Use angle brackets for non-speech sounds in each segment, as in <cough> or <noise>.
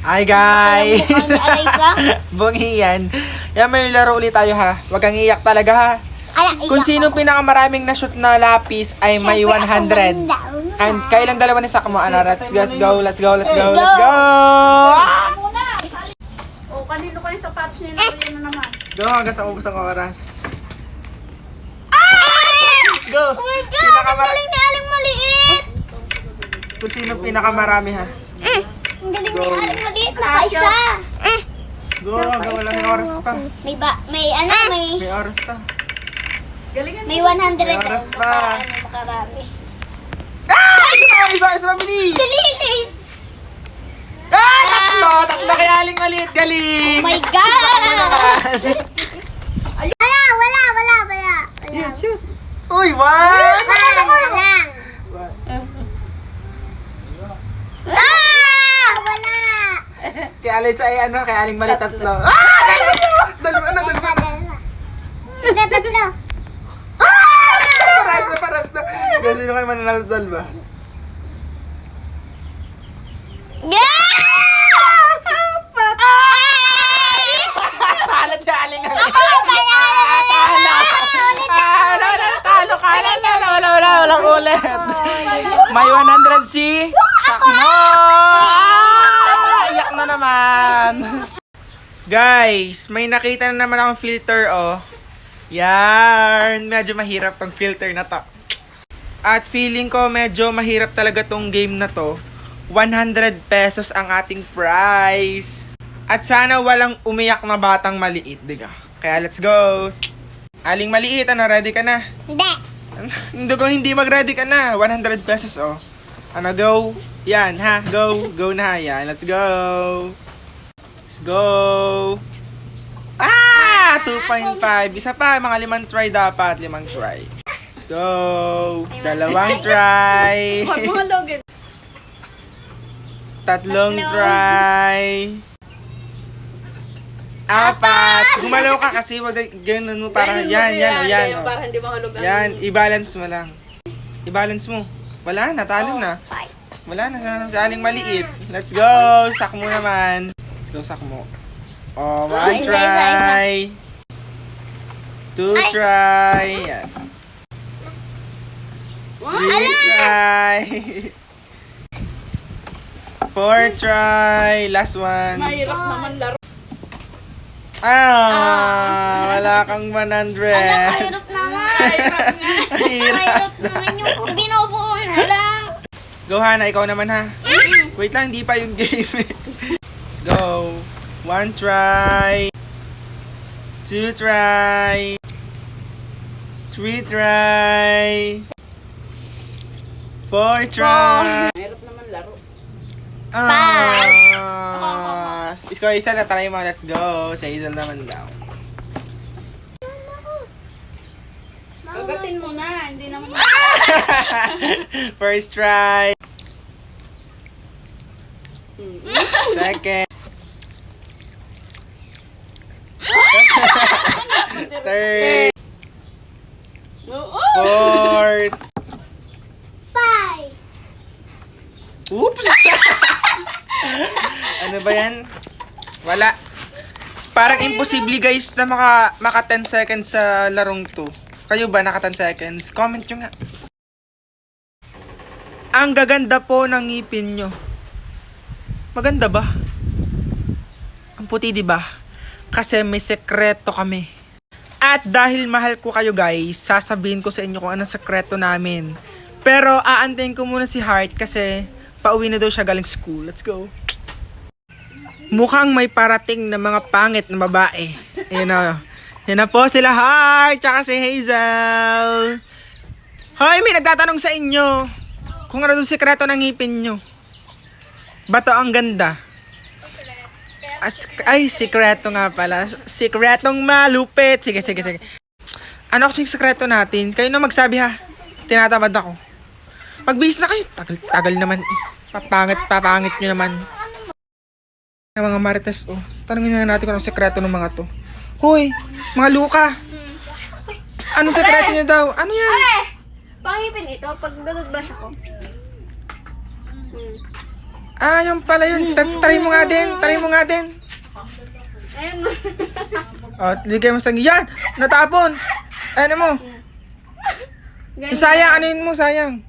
Hi guys! Bungi <laughs> yan. Yan, may laro ulit tayo ha. Huwag kang iyak talaga ha. Ala, Kung sino ako. pinakamaraming na-shoot na lapis ay may Siyempre, ako 100. muna. And kailang dalawa ni Sakmo. Ano, let's go, let's go, let's go, let's go, Let's let's go! O, kanino pa yung sapatos niya na yan na naman. Go, hanggang sa ubus ang oras. Go! Oh my God! Ang galing ni Aling maliit! Kung sino pinakamarami ha. Ang galing Go. ni Maliit. Nakaisa. Eh, Go, wala may oras pa. may ba, may ano, may, May oras pa. Galingan may 100 May oras eh. pa. Ano, makarami. Ah! Isa, isa, isa, mabilis! Dalilis! Ah! Tatlo! Tatlo kaya aling maliit. Galing! Oh my! God! Takbo naman. Wala, wala, wala, wala. Wala. Shoot! Uy, one! Wala, wala. Ah! Wala! Alisa ay ano, kaya aling maliit tatlo. Ah! Dalawa! Dalawa na, dalawa. Tatlo, tatlo. Ah! Paras na, paras na. Kaya sino kayo mananalo sa dalawa? Talo si aling maliit. Ah, Talo! Ah, wala, wala, talo ka. Wala, wala, wala, wala, walang ulit. May 100 si Sakmo! Ah, Iyak na naman. Guys, may nakita na naman akong filter, oh. Yan. Medyo mahirap tong filter na to. At feeling ko medyo mahirap talaga tong game na to. 100 pesos ang ating prize. At sana walang umiyak na batang maliit, diga. Kaya let's go. Aling maliit, ano, ready ka na? Hindi. Hindi ko hindi mag-ready ka na. 100 pesos, oh. Ano, go. Yan, ha. Go. Go na, yan. Let's go. Let's go. Ah! 2.5. Isa pa, mga limang try dapat. Limang try. Let's go. Dalawang try. Huwag mo halogin. Tatlong Tatlo. try. Apat. Gumalaw ka kasi wag ganun mo para yan, yan, o yan. o. Para hindi mahalugan. Yan, i-balance mo lang. I-balance mo. Wala na, talo na. Five. Wala na, sana sa aling maliit. Let's go! Sak mo naman. Let's go, sak mo. Oh, one Isa, isa, try. Two Ay. try. Yan. Three try. Four try. Last one. Mahirap naman laro. Ah, wala kang 100. Alam, mahirap naman. Hirap. Mahirap naman yung binubuo na lang. Go Hana, ikaw naman ha. Wait lang, hindi pa yung game. <laughs> Let's go. One try. Two try. Three try. Four try. Mahirap naman laro. Ah. Ikaw <laughs> isa na, try mo. Let's go. Sa Hazel naman daw. Kagatin mo na. Hindi naman. <laughs> First try. Second. Third. Oo. Fourth. Five. Oops! <laughs> ano ba yan? Wala. Parang imposible guys na maka, maka 10 seconds sa larong to. Kayo ba naka 10 seconds? Comment nyo nga. Ang gaganda po ng ngipin nyo. Maganda ba? Ang puti di ba? Kasi may sekreto kami. At dahil mahal ko kayo guys, sasabihin ko sa inyo kung anong sekreto namin. Pero aantayin ko muna si Heart kasi pauwi na daw siya galing school. Let's go. Mukhang may parating na mga pangit na babae. Ayan na. Yan na po sila Heart tsaka si Hazel. Hoy, may nagtatanong sa inyo. Kung ano yung sekreto ng ngipin nyo. Bato ang ganda. Ay, sikreto nga pala. Sikretong malupit. Sige, sige, sige. Ano kasing sekreto natin? Kayo na magsabi ha. Tinatamad ako. Magbihis na kayo. Tagal, tagal naman. eh. Papangit, papangit nyo naman. Yung mga marites, oh. Tanungin na natin kung anong sekreto ng mga to. Hoy, mga luka. Anong sekreto nyo daw? Ano yan? Pangipin ito pag nag-brush ako. Hmm. Ah, yung pala yun. Ta- try mo nga din. Try mo nga din. Ayun. Oh, ligay mo sa Yan! Natapon! Ano mo? Ganyan. Sayang, anuin mo, sayang.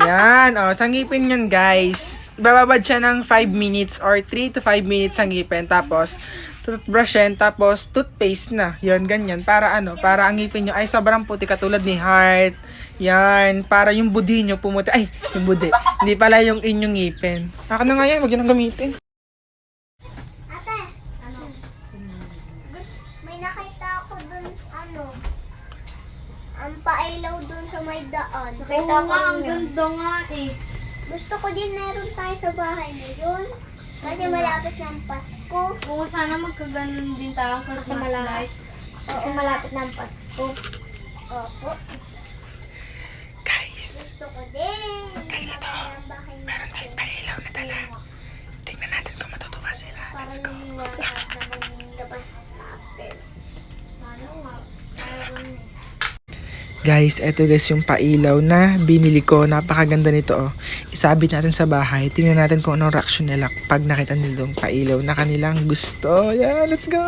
Yan, oh, sangipin yan, guys. Bababad siya ng 5 minutes or 3 to 5 minutes sangipin. Tapos, toothbrushin, tapos toothpaste na. Yan, ganyan. Para ano, para ang ngipin nyo ay sobrang puti katulad ni Heart. Yan, para yung budi nyo pumuti. Ay, yung budi. Hindi pala yung inyong ngipin. Ako na nga yan, huwag yun ang gamitin. Ate, ano? May nakita ako dun, ano, ang pailaw dun sa may daan. Oo nga, ang ganda nga eh. Gusto ko din meron tayo sa bahay ngayon. Kasi malapit na ang Pasko. Oo, sana magkaganon din tayo ang Christmas malapit. light. Kasi malapit na ang Pasko. Opo. Guys, Gusto ko din. Ang bahay meron tayong pailaw na dala. Tingnan natin kung matutuwa sila. Let's go. eh. Guys, eto guys yung pailaw na binili ko. Napakaganda nito oh. Isabit natin sa bahay. Tingnan natin kung anong reaction nila pag nakita nila yung pailaw na kanilang gusto. Yeah, let's go!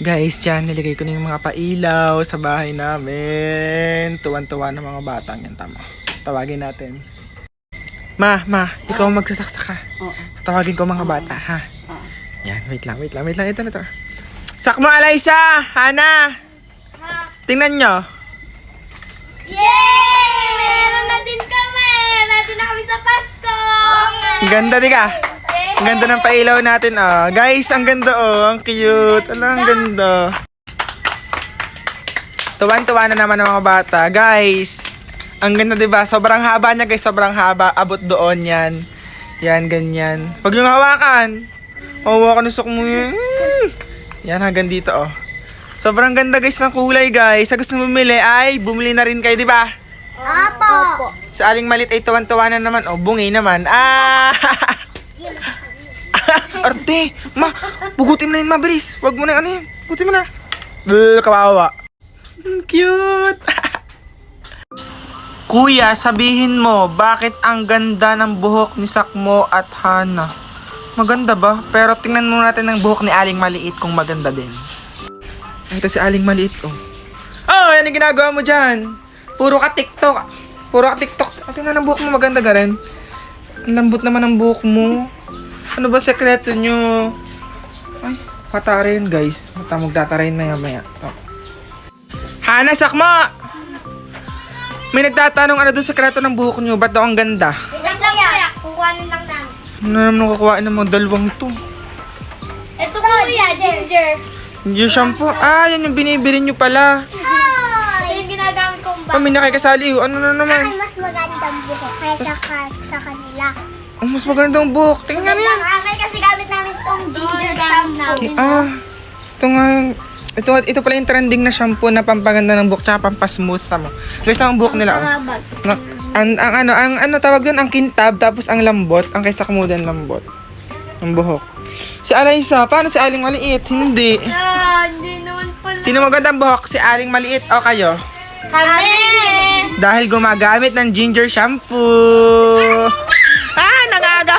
Guys, dyan, niligay ko na yung mga pailaw sa bahay namin. Tuwan-tuwa ng mga batang yan, tama. Tawagin natin. Ma, ma, ikaw ang magsasaksaka. Tawagin ko mga bata, ha? Yan, wait lang, wait lang, wait lang. Ito na to. Sakmo, Alaysa! Hana! Tingnan nyo. Yay! Meron na din kami! Natin na kami sa Pasko! Ganda, di ka? Ang ganda ng pailaw natin, oh. Guys, ang ganda, oh. Ang cute. Ano, ang ganda. Tuwan-tuwa na naman ng mga bata. Guys, ang ganda, di ba? Sobrang haba niya, guys. Sobrang haba. Abot doon yan. Yan, ganyan. Pag yung hawakan, hawakan ng mo yun. Mm. Yan, hanggang dito, oh. Sobrang ganda, guys, ng kulay, guys. Sa gusto bumili, ay, bumili na rin kayo, di ba? Opo. Sa aling malit ay tuwan-tuwa na naman. O, bungi naman. Ah! <laughs> <laughs> Arte! Ma! Bugutin mo na yun, mabilis. Huwag mo na ano yun. Bugutin mo na. Blah, kawawa. <laughs> Cute! <laughs> Kuya, sabihin mo, bakit ang ganda ng buhok ni Sakmo at Hana? Maganda ba? Pero tingnan muna natin ang buhok ni Aling Maliit kung maganda din. Ito si Aling Maliit, oh. Oh, yan ang ginagawa mo dyan. Puro ka TikTok. Puro ka TikTok. Ah, Tingnan ang buhok mo, maganda ka rin. Ang lambot naman ang buhok mo. Ano ba sekreto nyo? Ay, patarin guys. Mata magtatarayin maya maya. Oh. Hana, sakma! May nagtatanong ano doon sekreto ng buhok nyo. Ba't daw ang ganda? Wait lang kuya, kukuhanin lang namin. Ano naman kukuhain ng mga dalawang to? Ito kuya, ginger. Yung shampoo. Ah, yan yung binibili nyo pala. Ito yung ginagamit kong Ah, may nakikasali. Ano na naman? Ay, mas magandang buhok kaysa ka, sa kanila. Ang mas magandang buhok. Tingnan nga yan. Amin kasi gamit namin tong ginger shampoo. Ah, ito nga yung... Ito, ito pala yung trending na shampoo na pampaganda ng buhok tsaka pampasmooth mo. Guys, ang buhok nila. Oh. Na, ang, ang ano, ang ano tawag doon, ang kintab, tapos ang lambot, ang kaysa kamudan lambot. Ang buhok. Si Alaysa, paano si Aling Maliit? Hindi. Ah, hindi naman pala. Sino magandang buhok? Si Aling Maliit o kayo? Kami! Dahil gumagamit ng ginger shampoo.